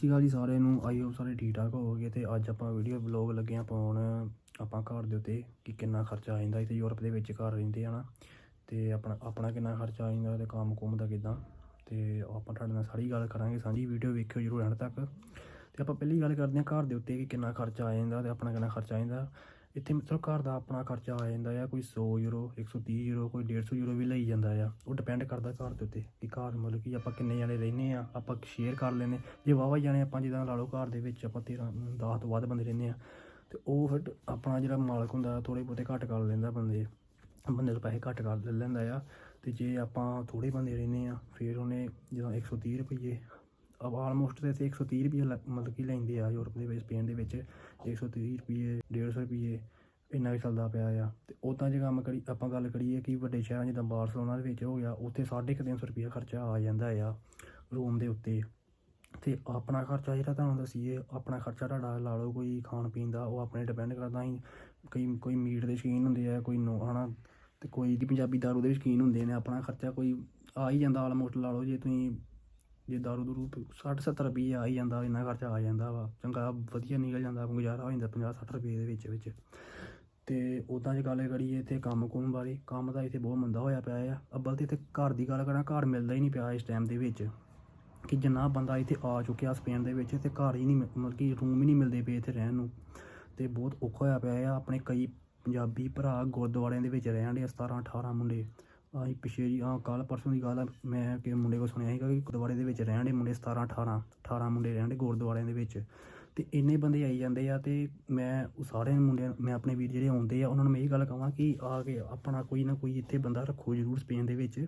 ਸ਼੍ਰੀ ਅਕਾਲ ਜੀ ਸਾਰਿਆਂ ਨੂੰ। ਆਈ ਹੋਪ ਸਾਰੇ ਠੀਕ ਠਾਕ ਹੋਵੋਗੇ ਤੇ ਅੱਜ ਆਪਾਂ ਵੀਡੀਓ ਵਲੌਗ ਲੱਗੇ ਆ ਪਾਉਣ। ਆਪਾਂ ਘਰ ਦੇ ਉੱਤੇ ਕਿ ਕਿੰਨਾ ਖਰਚਾ ਆ ਜਾਂਦਾ ਇੱਥੇ ਯੂਰਪ ਦੇ ਵਿੱਚ ਘਰ ਰਹਿੰਦੇ ਆ ਨਾ। ਤੇ ਆਪਣਾ ਆਪਣਾ ਕਿੰਨਾ ਖਰਚਾ ਆ ਜਾਂਦਾ ਤੇ ਕੰਮ ਕੁਮ ਦਾ ਕਿਦਾਂ। ਤੇ ਆਪਾਂ ਤੁਹਾਡੇ ਨਾਲ ਸਾਰੀ ਗੱਲ ਕਰਾਂਗੇ, ਸਾਂਝੀ ਵੀਡੀਓ ਵੇਖਿਓ ਜਰੂਰ ਐਂਡ ਤੱਕ। ਤੇ ਆਪਾਂ ਪਹਿਲੀ ਗੱਲ ਕਰਦੇ ਹਾਂ ਘਰ ਦੇ ਉੱਤੇ ਕਿ ਕਿੰਨਾ ਖਰਚਾ ਆ ਜਾਂਦਾ ਤੇ ਆਪਣਾ ਕਿੰਨਾ ਖਰਚਾ ਆ ਜਾਂਦਾ। ਇੱਥੇ ਮਿੱਤਰੋ ਘਰ ਦਾ ਆਪਣਾ ਖਰਚਾ ਆ ਜਾਂਦਾ ਆ, ਕੋਈ 100 ਯੂਰੋ 130 ਯੂਰੋ ਕੋਈ 150 ਯੂਰੋ ਵੀ ਲਈ ਜਾਂਦਾ ਆ। ਉਹ ਡਿਪੈਂਡ ਕਰਦਾ ਘਰ ਦੇ ਉੱਤੇ ਕਿ ਘਰ ਮਤਲਬ ਕਿ ਆਪਾਂ ਕਿੰਨੇ ਜਣੇ ਰਹਿੰਦੇ ਆ, ਆਪਾਂ ਸ਼ੇਅਰ ਕਰ ਲੈਨੇ ਜੇ ਵਾਵਾ ਜਾਣੇ ਆਪਾਂ ਜਿੱਦਾਂ ਲਾ ਲਓ ਘਰ ਦੇ ਵਿੱਚ ਆਪਾਂ 13 10 ਤੋਂ ਵੱਧ ਬੰਦੇ ਰਹਿੰਦੇ ਆ, ਤੇ ਉਹ ਫਿਰ ਆਪਣਾ ਜਿਹੜਾ ਮਾਲਕ ਹੁੰਦਾ ਥੋੜੇ ਬਹੁਤੇ ਘੱਟ ਕਰ ਲੈਂਦਾ ਬੰਦੇ। ਬੰਦੇ ਤੋਂ ਪੈਸੇ ਘੱਟ ਕਰ ਲੈ ਲੈਂਦਾ ਆ, ਤੇ ਜੇ ਆਪਾਂ ਥੋੜੇ ਬੰਦੇ ਰਹਿੰਦੇ ਆ, ਫਿਰ ਉਹਨੇ ਜਦੋਂ 130 ਰੁਪਏ ਅਬ ਆਲਮੋਸਟ ਤੇ ਇੱਥੇ 130 ਰੁਪਏ ਲ- ਮਤਲਬ ਕਿ ਲੈਂਦੇ ਆ ਯੂਰਪ ਦੇ ਵਿੱਚ, ਸਪੇਨ ਦੇ ਵਿੱਚ। 130 ਰੁਪਏ 150 ਰੁਪਏ ਇੰਨਾ ਵੀ ਚੱਲਦਾ ਪਿਆ ਆ। ਤੇ ਉਦਾਂ ਜੇ ਕੰਮ ਕਰੀ, ਆਪਾਂ ਗੱਲ ਕਰੀਏ ਕਿ ਵੱਡੇ ਸ਼ਹਿਰਾਂ ਜਿੱਦਾਂ ਬਾਰਸਲੋਨਾ ਦੇ ਵਿੱਚ ਹੋ ਗਿਆ, ਉੱਥੇ 350 ਰੁਪਏ ਖਰਚਾ ਆ ਜਾਂਦਾ ਆ ਰੂਮ ਦੇ ਉੱਤੇ। ਤੇ ਆਪਣਾ ਖਰਚਾ ਜਿਹੜਾ ਤੁਹਾਨੂੰ ਦੱਸੀਏ, ਆਪਣਾ ਖਰਚਾ ਤੁਹਾਡਾ ਲਾ ਲਓ ਕੋਈ ਖਾਣ ਪੀਣ ਦਾ, ਉਹ ਆਪਣੇ ਡਿਪੈਂਡ ਕਰਦਾ ਹੀ। ਕਈ, ਕੋਈ ਮੀਟ ਦੇ ਸ਼ੌਕੀਨ ਹੁੰਦੇ ਆ, ਕੋਈ ਨੋ, ਹਨਾ, ਤੇ ਕੋਈ ਦੀ ਪੰਜਾਬੀ ਦਾਰੂ ਦੇ ਸ਼ੌਕੀਨ ਹੁੰਦੇ ਨੇ, ਆਪਣਾ ਖਰਚਾ ਕੋਈ ਆ ਹੀ ਜਾਂਦਾ ਆਲਮੋਸਟ ਲਾ ਲਓ, ਜੇ ਤੁਸੀਂ ਜੇ ਦਾਰੂ ਦੂਰੂ 60 70 ਰੁਪਏ ਆ ਹੀ ਜਾਂਦਾ, ਇੰਨਾ ਖਰਚਾ ਆ ਜਾਂਦਾ ਵਾ। ਚੰਗਾ ਵਧੀਆ ਨਿਕਲ ਜਾਂਦਾ, ਗੁਜ਼ਾਰਾ ਹੋ ਜਾਂਦਾ 50 60 ਰੁਪਏ ਦੇ ਵਿੱਚ ਵਿੱਚ। ਤੇ ਉਦਾਂ ਜੇ ਗੱਲ ਕਰੀਏ ਇੱਥੇ ਕੰਮ ਕੁੰਮ ਬਾਰੇ, ਕੰਮ ਦਾ ਇੱਥੇ ਬਹੁਤ ਮੰਦਾ ਹੋਇਆ ਪਿਆ ਆ। ਅੱਬਲ ਤੇ ਇੱਥੇ ਘਰ ਦੀ ਗੱਲ ਕਰਾਂ, ਘਰ ਮਿਲਦਾ ਹੀ ਨਹੀਂ ਪਿਆ ਇਸ ਟਾਈਮ ਦੇ ਵਿੱਚ। ਕਿ ਜਿੰਨਾ ਬੰਦਾ ਇੱਥੇ ਆ ਚੁੱਕਿਆ ਸਪੇਨ ਦੇ ਵਿੱਚ ਤੇ ਘਰ ਹੀ ਨਹੀਂ ਮਿ- ਮਤਲਬ ਕਿ ਰੂਮ ਹੀ ਨਹੀਂ ਮਿਲਦੇ ਪਏ ਇੱਥੇ ਰਹਿਣ ਨੂੰ। ਤੇ ਬਹੁਤ ਔਖਾ ਹੋਇਆ ਪਿਆ ਆ, ਆਪਣੇ ਕਈ ਪੰਜਾਬੀ ਭਰਾ ਗੁਰਦੁਆਰਿਆਂ ਦੇ ਵਿੱਚ ਰਹਿਣ ਦੇ 17 18 ਮੁੰਡੇ। ਆਹੀ ਪਿਛੇ ਜੀ ਆ ਕੱਲ ਪਰਸੋਂ ਦੀ ਗੱਲ ਆ, ਮੈਂ ਕਿ ਮੁੰਡੇ ਕੋਲ ਸੁਣਿਆ ਸੀਗਾ ਕਿ ਗੁਰਦੁਆਰੇ ਦੇ ਵਿੱਚ ਰਹਿਣ ਦੇ ਮੁੰਡੇ 17 18 18 ਮੁੰਡੇ ਰਹਿਣ ਦੇ ਗੁਰਦੁਆਰਿਆਂ ਦੇ ਵਿੱਚ। ਤੇ ਇੰਨੇ ਬੰਦੇ ਆਈ ਜਾਂਦੇ ਆ ਤੇ ਮੈਂ ਉਹ ਸਾਰੇ ਮੁੰਡਿਆਂ, ਮੈਂ ਆਪਣੇ ਵੀਰ ਜਿਹੜੇ ਆਉਂਦੇ ਆ, ਉਹਨਾਂ ਨੂੰ ਮੈਂ ਇਹ ਗੱਲ ਕਹਾਂ ਕਿ ਆ ਕੇ ਆਪਣਾ ਕੋਈ ਨਾ ਕੋਈ ਇੱਥੇ ਬੰਦਾ ਰੱਖੋ ਜ਼ਰੂਰ ਸਪੇਨ ਦੇ ਵਿੱਚ,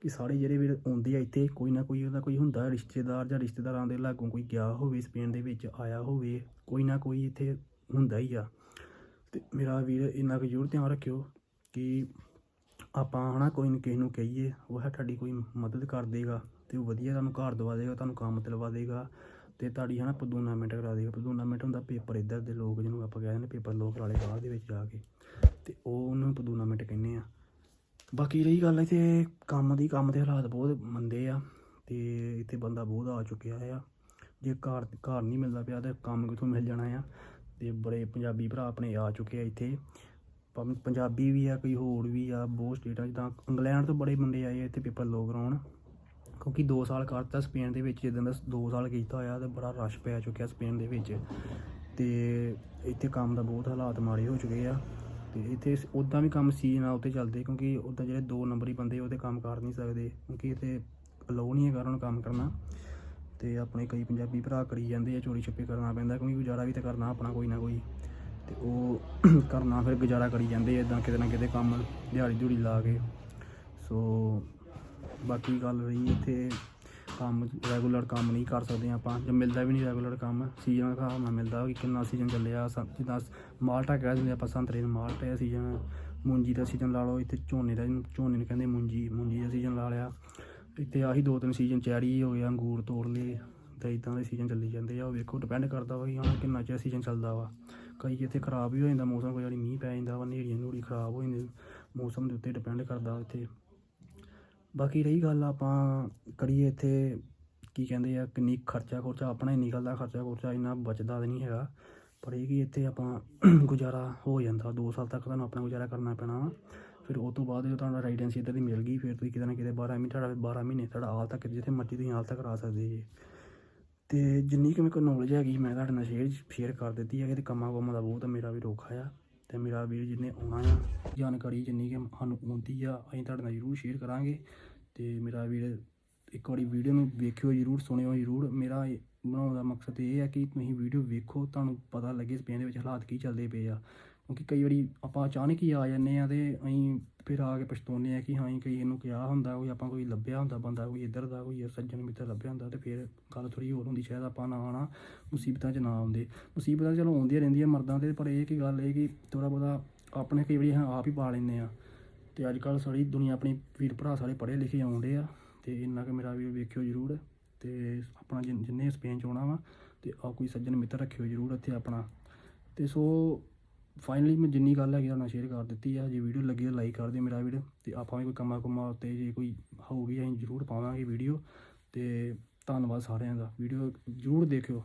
ਕਿ ਸਾਰੇ ਜਿਹੜੇ ਵੀਰ ਆਉਂਦੇ ਆ ਇੱਥੇ, ਕੋਈ ਨਾ ਕੋਈ ਉਹਦਾ ਕੋਈ ਹੁੰਦਾ ਰਿਸ਼ਤੇਦਾਰ ਜਾਂ ਰਿਸ਼ਤੇਦਾਰਾਂ ਦੇ ਲਾਗੋਂ ਕੋਈ ਗਿਆ ਹੋਵੇ ਸਪੇਨ ਦੇ ਵਿੱਚ, ਆਇਆ ਹੋਵੇ, ਕੋਈ ਨਾ ਕੋਈ ਇੱਥੇ ਹੁੰਦਾ ਹੀ ਆ। ਤੇ ਮੇਰਾ ਵੀਰ ਇੰਨਾ ਕੁ ਜ਼ਰੂਰ ਧਿਆਨ ਰੱਖਿਓ ਕਿ ਆਪਾਂ ਹਨਾ ਕੋਈ ਨਾ ਕਿਸੇ ਨੂੰ ਕਹੀਏ, ਉਹ ਹੈ ਤੁਹਾਡੀ ਕੋਈ ਮਦਦ ਕਰ ਦੇਗਾ ਤੇ ਉਹ ਵਧੀਆ ਤੁਹਾਨੂੰ ਘਰ ਦਵਾ ਦੇਗਾ, ਤੁਹਾਨੂੰ ਕੰਮ ਤੇ ਲਵਾ ਦੇਗਾ ਤੇ ਤੁਹਾਡੀ ਹਨਾ ਪਦੂਨਾਮੈਂਟ ਕਰਾ ਦੇਗਾ। ਪਦੂਨਾਮੈਂਟ ਹੁੰਦਾ ਪੇਪਰ ਇੱਧਰ ਦੇ ਲੋਕ ਜਿਹਨੂੰ ਆਪਾਂ ਕਹਿੰਦੇ ਨੇ ਪੇਪਰ ਲੋਕ ਵਾਲੇ ਬਾਹਰ ਦੇ ਵਿੱਚ ਜਾ ਕੇ ਤੇ ਉਹ ਉਹਨੂੰ ਪਦੂਨਾਮੈਂਟ ਕਹਿੰਦੇ ਆ। ਬਾਕੀ ਰਹੀ ਗੱਲ ਇੱਥੇ ਕੰਮ ਦੀ, ਕੰਮ ਦੇ ਹਾਲਾਤ ਬਹੁਤ ਮੰਦੇ ਆ ਤੇ ਇੱਥੇ ਬੰਦਾ ਬਹੁਤ ਆ ਚੁੱਕਿਆ ਆ। ਜੇ ਘਰ ਘਰ ਨਹੀਂ ਮਿਲਦਾ ਪਿਆ ਤਾਂ ਕੰਮ ਕਿੱਥੋਂ ਮਿਲ ਜਾਣਾ ਆ? ਤੇ ਬੜੇ ਪੰਜਾਬੀ ਭਰਾ ਆਪਣੇ ਆ ਚੁੱਕੇ ਆ ਇੱਥੇ। ਭਾਵੇਂ ਪੰਜਾਬੀ ਵੀ ਆ, ਕੋਈ ਹੋਰ ਵੀ ਆ, ਬਹੁਤ ਸਟੇਟਾਂ ਜਿੱਦਾਂ ਇੰਗਲੈਂਡ ਤੋਂ ਬੜੇ ਬੰਦੇ ਆਏ ਇੱਥੇ ਪੇਪਰ ਲੋ ਕਰਾਉਣ। ਕਿਉਂਕਿ 2 ਸਾਲ ਕਰਤਾ ਸਪੇਨ ਦੇ ਵਿੱਚ, ਜਿੱਦਾਂ ਦਾ 2 ਸਾਲ ਕੀਤਾ ਹੋਇਆ ਤੇ ਬੜਾ ਰਸ਼ ਪਿਆ ਚੁੱਕਿਆ ਸਪੇਨ ਦੇ ਵਿੱਚ। ਤੇ ਇੱਥੇ ਕੰਮ ਦਾ ਬਹੁਤ ਹਾਲਾਤ ਮਾੜੇ ਹੋ ਚੁੱਕੇ ਆ। ਤੇ ਇੱਥੇ ਉਦਾਂ ਵੀ ਕੰਮ ਸੀ ਨਾ ਉੱਤੇ ਚੱਲਦੇ, ਕਿਉਂਕਿ ਉਦਾਂ ਜਿਹੜੇ 2 ਨੰਬਰੀ ਬੰਦੇ ਉਹਦੇ ਕੰਮ ਕਰ ਨਹੀਂ ਸਕਦੇ, ਕਿਉਂਕਿ ਇੱਥੇ ਅਲਾਉ ਨਹੀਂ ਹੈਗਾ ਉਹਨਾਂ ਨੂੰ ਕੰਮ ਕਰਨਾ। ਤੇ ਆਪਣੇ ਕਈ ਪੰਜਾਬੀ ਭਰਾ ਕਰੀ ਜਾਂਦੇ ਆ ਚੋਰੀ ਛੱਪੇ ਕਰਨਾ ਪੈਂਦਾ, ਕਿਉਂਕਿ ਗੁਜ਼ਾਰਾ ਵੀ ਤਾਂ ਕਰਨਾ ਆਪਣਾ ਕੋਈ ਨਾ ਕੋਈ। ਤੇ ਉਹ ਕਰਨਾ ਫਿਰ ਗੁਜ਼ਾਰਾ ਕਰੀ ਜਾਂਦੇ ਆ ਇਦਾਂ ਕਿਤੇ ਨਾ ਕਿਤੇ ਕੰਮ ਦਿਹਾੜੀ ਦਿਹੜੀ ਲਾ ਕੇ। ਸੋ ਬਾਕੀ ਗੱਲ ਰਹੀ ਇੱਥੇ ਕੰਮ ਰੈਗੂਲਰ ਕੰਮ ਨਹੀਂ ਕਰ ਸਕਦੇ ਆਪਾਂ। ਜੇ ਮਿਲਦਾ ਵੀ ਨਹੀਂ ਰੈਗੂਲਰ ਕੰਮ ਸੀਜ਼ਨ ਦਾ ਹਿਸਾਬ ਨਾਲ ਮਿਲਦਾ ਕਿ ਕਿੰਨਾ ਸੀਜ਼ਨ ਚੱਲਿਆ। ਸ- ਜਿੱਦਾਂ ਮਾਲਟਾ ਕਹਿ ਦਿੰਦੇ ਆਪਾਂ, ਸੰਤਰੇ ਨੂੰ ਮਾਲਟਾ ਦਾ ਸੀਜ਼ਨ ਮੂੰਜੀ ਦਾ ਸੀਜ਼ਨ ਲਾ ਲਓ, ਇੱਥੇ ਝੋਨੇ ਦਾ, ਝੋਨੇ ਨੂੰ ਕਹਿੰਦੇ ਮੂੰਜੀ ਮੂੰਜੀ ਦਾ ਸੀਜ਼ਨ ਲਾ ਲਿਆ। ਇੱਥੇ ਆਹੀ ਦੋ ਤਿੰਨ ਸੀਜ਼ਨ ਚੈਰੀ ਹੋ ਗਿਆ ਅੰਗੂਰ ਤੋੜ ਲਏ, ਤਾਂ ਇਦਾਂ ਦੇ ਸੀਜ਼ਨ ਚੱਲੀ ਜਾਂਦੇ ਆ। ਉਹ ਵੇਖੋ ਡਿਪੈਂਡ ਕਰਦਾ ਵਾ ਕਿ ਹਾਂ, ਕਿੰਨਾ ਚਿਰ ਸੀਜ਼ਨ ਚੱਲਦਾ ਵਾ। ਕਈ ਇੱਥੇ ਖਰਾਬ ਵੀ ਹੋ ਜਾਂਦਾ, ਮੌਸਮ ਕੋਈ ਵਾਰੀ ਮੀਂਹ ਪੈ ਜਾਂਦਾ ਵਾ ਨੇਰੀਆਂ ਨੂੜੀ ਖਰਾਬ ਹੋ ਜਾਂਦੀ ਮੌਸਮ ਦੇ ਉੱਤੇ ਡਿਪੈਂਡ ਕਰਦਾ ਇੱਥੇ। ਬਾਕੀ ਰਹੀ ਗੱਲ ਆਪਾਂ ਕਰੀਏ ਇੱਥੇ, ਕੀ ਕਹਿੰਦੇ ਆ, ਕਿੰਨੀ ਖਰਚਾ ਖੁਰਚਾ, ਆਪਣਾ ਹੀ ਨਿਕਲਦਾ ਖਰਚਾ ਖੁਰਚਾ ਇੰਨਾ ਬਚਦਾ ਤਾਂ ਨਹੀਂ ਹੈਗਾ, ਪਰ ਇਹ ਕਿ ਇੱਥੇ ਆਪਾਂ ਗੁਜ਼ਾਰਾ ਹੋ ਜਾਂਦਾ 2 ਸਾਲ ਤੱਕ ਤੁਹਾਨੂੰ ਆਪਣਾ ਗੁਜ਼ਾਰਾ ਕਰਨਾ ਪੈਣਾ ਵਾ। ਫਿਰ ਉਹ ਤੋਂ ਬਾਅਦ ਜਦੋਂ ਤੁਹਾਨੂੰ ਰੈਜ਼ੀਡੈਂਸੀ ਇੱਧਰ ਦੀ ਮਿਲ ਗਈ, ਫਿਰ ਤੁਸੀਂ ਕਿਤੇ ਨਾ ਕਿਤੇ 12 ਮਹੀਨੇ, ਤੁਹਾਡਾ 12 ਮਹੀਨੇ ਤੁਹਾਡਾ ਹਾਲ ਤੱਕ ਜਿੱਥੇ ਮਰਜ਼ੀ ਤੁਸੀਂ ਹਾਲ ਤੱਕ ਕਰਾ ਸਕਦੇ ਜੀ। ਤੇ ਜਿੰਨੀ ਕਿ ਮੇਰੇ ਕੋਲ ਨੌਲੇਜ ਹੈਗੀ ਮੈਂ ਤੁਹਾਡੇ ਨਾਲ ਸ਼ੇਅਰ ਸ਼ੇਅਰ ਕਰ ਦਿੱਤੀ ਹੈ ਕਿ ਕੰਮਾਂ ਕੰਮਾਂ ਦਾ ਬਹੁਤ ਮੇਰਾ ਵੀ ਰੋਖਾ ਆ ਤੇ ਮੇਰਾ ਵੀਰ ਜਿੰਨੇ ਆਉਣਾ ਆ, ਜਾਣਕਾਰੀ ਜਿੰਨੀ ਕਿ ਸਾਨੂੰ ਆਉਂਦੀ ਆ, ਅਸੀਂ ਤੁਹਾਡੇ ਨਾਲ ਜ਼ਰੂਰ ਸ਼ੇਅਰ ਕਰਾਂਗੇ ਤੇ ਮੇਰਾ ਵੀਰ ਇੱਕ ਵਾਰੀ ਵੀਡੀਓ ਨੂੰ ਵੇਖਿਓ ਜ਼ਰੂਰ, ਸੁਣਿਓ ਜ਼ਰੂਰ। ਮੇਰਾ ਇਹ ਬਣਾਉਣ ਦਾ ਮਕਸਦ ਇਹ ਹੈ ਕਿ ਤੁਸੀਂ ਵੀਡੀਓ ਵੇਖੋ, ਤੁਹਾਨੂੰ ਪਤਾ ਲੱਗੇ ਸਪੇਨ ਦੇ ਵਿੱਚ ਹਾਲਾਤ ਕੀ ਚੱਲਦੇ ਪਏ ਆ। ਕਿਉਂਕਿ ਕਈ ਵਾਰੀ ਆਪਾਂ ਅਚਾਨਕ ਹੀ ਆ ਜਾਂਦੇ ਆ ਤੇ ਅਸੀਂ ਫਿਰ ਆ ਕੇ ਪਛਤਾਉਂਦੇ ਆ ਕਿ ਹਾਂ ਕਈ ਇਹਨੂੰ ਕਿਹਾ ਹੁੰਦਾ, ਕੋਈ ਆਪਾਂ ਕੋਈ ਲੱਭਿਆ ਹੁੰਦਾ ਬੰਦਾ, ਕੋਈ ਇੱਧਰ ਦਾ, ਕੋਈ ਸੱਜਣ ਮਿੱਤਰ ਲੱਭਿਆ ਹੁੰਦਾ ਤੇ ਫਿਰ ਗੱਲ ਥੋੜੀ ਹੋਰ ਹੁੰਦੀ, ਸ਼ਾਇਦ ਆਪਾਂ ਨਾ ਆਣਾ ਮੁਸੀਬਤਾਂ 'ਚ ਨਾ ਆਉਂਦੇ। ਮੁਸੀਬਤਾਂ ਚਲੋ ਆਉਂਦੀਆਂ ਰਹਿੰਦੀਆਂ ਮਰਦਾਂ ਤੇ ਪਰ ਇਹ ਕੀ ਗੱਲ ਇਹ ਕਿ ਥੋੜਾ ਬਹੁਤਾ ਆਪਣੇ ਕਈ ਵਾਰੀ ਅਸੀਂ ਆਪ ਹੀ ਪਾ ਲੈਂਦੇ ਆ ਤੇ ਅੱਜ ਕੱਲ ਸਾਰੀ ਦੁਨੀਆ ਆਪਣੀ ਵੀਰ ਭਰਾ ਸਾਰੇ ਪੜ੍ਹੇ ਲਿਖੇ ਆਉਂਦੇ ਆ ਤੇ ਇੰਨਾ ਕਿ ਮੇਰਾ ਵੀ ਵੇਖਿਓ ਜ਼ਰੂਰ ਤੇ ਆਪਣਾ ਜਿਨ- ਜਿੰਨੇ ਸਪੇਨ ਚ ਆਉਣਾ ਵਾ ਤੇ ਆ ਕੋਈ ਸੱਜਣ ਮਿੱਤਰ ਰੱਖਿਓ ਜ਼ਰੂਰ ਇੱਥੇ ਆਪਣਾ। ਤੇ ਸੋ ਫਾਈਨਲੀ ਮੈਂ ਜਿੰਨੀ ਗੱਲ ਹੈਗੀ ਉਹਨਾਂ ਸ਼ੇਅਰ ਕਰ ਦਿੱਤੀ ਆ। ਜੇ ਵੀਡੀਓ ਲੱਗੀ ਤਾਂ ਲਾਈਕ ਕਰ ਦਿਓ ਮੇਰਾ ਵੀਡੀਓ ਤੇ ਆਪਾਂ ਵੀ ਕੋਈ ਕੰਮਾਂ ਕੁਮਾ ਉੱਤੇ ਜੇ ਕੋਈ ਹੋਊਗੀ, ਅਸੀਂ ਜ਼ਰੂਰ ਪਾਵਾਂਗੇ ਵੀਡੀਓ ਤੇ ਧੰਨਵਾਦ ਸਾਰਿਆਂ ਦਾ। ਵੀਡੀਓ ਜ਼ਰੂਰ ਦੇਖਿਓ।